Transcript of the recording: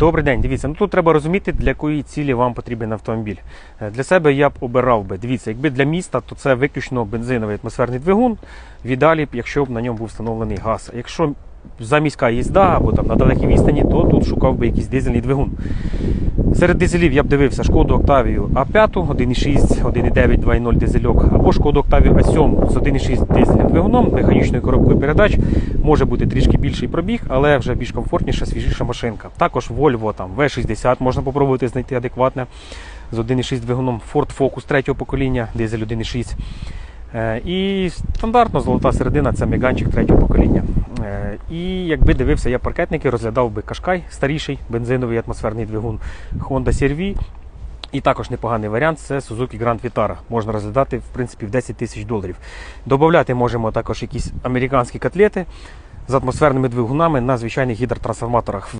Добрий день, дивіться. Ну тут треба розуміти, для якої цілі вам потрібен автомобіль. Е, Для себе я б обирав би. Дивіться, якби для міста, то це виключно бензиновий атмосферний двигун. Віддалі, б, якщо б на ньому був встановлений газ. Якщо заміська їзда або там на далекій відстані, то тут шукав би якийсь дизельний двигун. Серед дизелів я б дивився шкоду Октавію А5, 1,6, 1,9, 2,0 дизельок, або шкоду Октавію А7 з 1,6 дизельним двигуном, механічною коробкою передач. Може бути трішки більший пробіг, але вже більш комфортніша, свіжіша машинка. Також Volvo там V60 можна попробувати знайти адекватне з 1,6 двигуном Ford Focus третього покоління, дизель 1,6. Е, І стандартно золота середина це меганчик третього покоління. Е, І якби дивився я паркетники, розглядав би Кашкай, старіший бензиновий атмосферний двигун Honda CR-V. І також непоганий варіант це Suzuki Grand Vitara. Можна розглядати в принципі в 10 тисяч доларів. Добавляти можемо також якісь американські котлети з атмосферними двигунами на звичайних гідротрансформаторах.